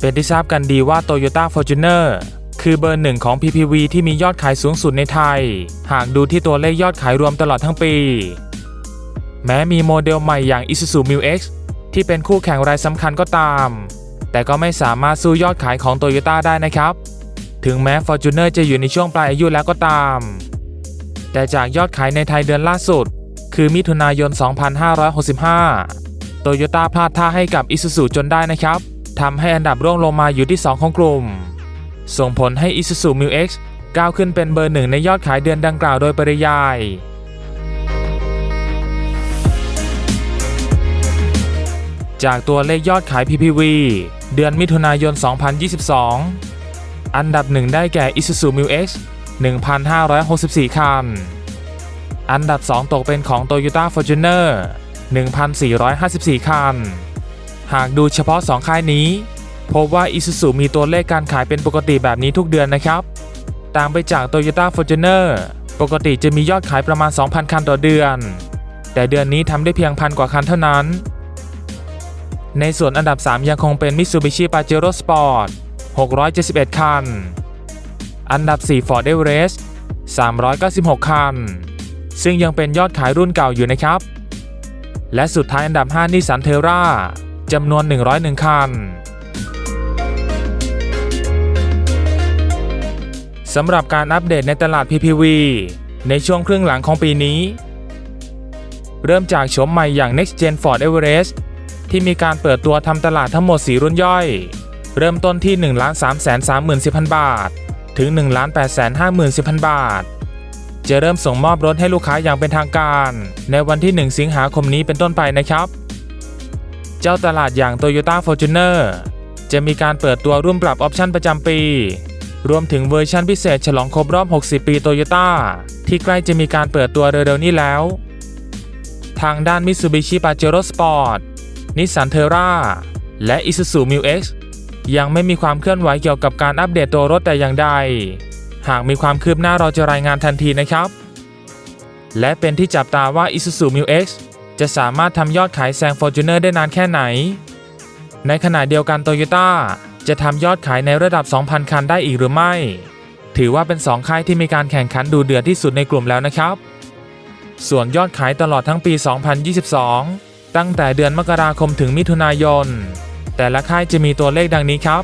เป็นที่ทราบกันดีว่า Toyota Fortuner คือเบอร์หนึ่งของ PPV ที่มียอดขายสูงสุดในไทย หากดูที่ตัวเลขยอดขายรวมตลอดทั้งปี แม้มีโมเดลใหม่อย่าง Isuzu Mu X ที่เป็นคู่แข่งรายสำคัญก็ตาม แต่ก็ไม่สามารถสู้ยอดขายของ Toyota ได้นะครับ ถึงแม้ Fortuner จะอยู่ในช่วงปลายอายุแล้วก็ตาม แต่จากยอดขายในไทยเดือนล่าสุด คือมิถุนายน 2565โตโยต้าพลาดท่าให้กับ Isuzu จนได้นะครับ ทำให้อันดับร่วงลงมาอยู่ที่ 2 ของกลุ่ม ส่งผลให้ Isuzu Mu X ก้าวขึ้นเป็นเบอร์หนึ่งในยอดขายเดือนดังกล่าวโดยปริยาย จากตัวเลขยอดขาย PPV เดือนมิถุนายน 2022 อันดับหนึ่งได้แก่ Isuzu Mu X 1,564 คัน อันดับ 2 ตกเป็นของ Toyota Fortuner 1,454 คัน หากดูเฉพาะ 2 ค่ายนี้ พบว่า Isuzu มีตัวเลขการขายเป็นปกติแบบนี้ทุกเดือนนะครับต่างไปจาก Toyota Fortuner ปกติจะมียอดขายประมาณ 2,000 คันต่อเดือน แต่เดือนนี้ทำได้เพียงพันกว่าคันเท่านั้น ในส่วนอันดับ 3 ยังคงเป็น Mitsubishi Pajero Sport 671 คัน อันดับ 4 Ford Everest 396 คัน ซึ่งยังเป็นยอดขายรุ่นเก่าอยู่นะครับ และสุดท้ายอันดับ5นิสันเทรา จำนวน 101 คันสำหรับการอัปเดตในตลาด PPV ในช่วงครึ่งหลังของปีนี้ เริ่มจากโฉมใหม่อย่าง Next Gen Ford Everest ที่มีการเปิดตัวทำตลาดทั้งหมด 4 รุ่นย่อย เริ่มต้นที่ 1 3 3 3 0 0 0 บาท ถึง 1 8 5 0 0 0 บาท จะเริ่มส่งมอบรถให้ลูกค้าอย่างเป็นทางการ ในวันที่ 1 สิงหาคมนี้เป็นต้นไปนะครับ เจ้าตลาดอย่าง Toyota Fortuner จะมีการเปิดตัวรุ่นปรับออปชันประจำปี รวมถึงเวอร์ชันพิเศษฉลองครบรอบ 60 ปี Toyota ที่ใกล้จะมีการเปิดตัวเร็วๆนี้แล้ว ทางด้าน Mitsubishi Pajero Sport Nissan Terra และ Isuzu Mu X ยังไม่มีความเคลื่อนไหวเกี่ยวกับการอัปเดตตัวรถแต่อย่างใด หากมีความคืบหน้าเราจะรายงานทันทีนะครับ และเป็นที่จับตาว่า Isuzu Mu X จะสามารถทำยอดขายแซง Fortuner ได้นานแค่ไหน ในขณะเดียวกัน Toyota จะทำยอดขายในระดับ 2,000 คันได้อีกหรือไม่ ถือว่าเป็น 2 ค่ายที่มีการแข่งขันดูเดือดที่สุดในกลุ่มแล้วนะครับ ส่วนยอดขายตลอดทั้งปี 2022 ตั้งแต่เดือนมกราคมถึงมิถุนายน แต่ละค่ายจะมีตัวเลขดังนี้ครับ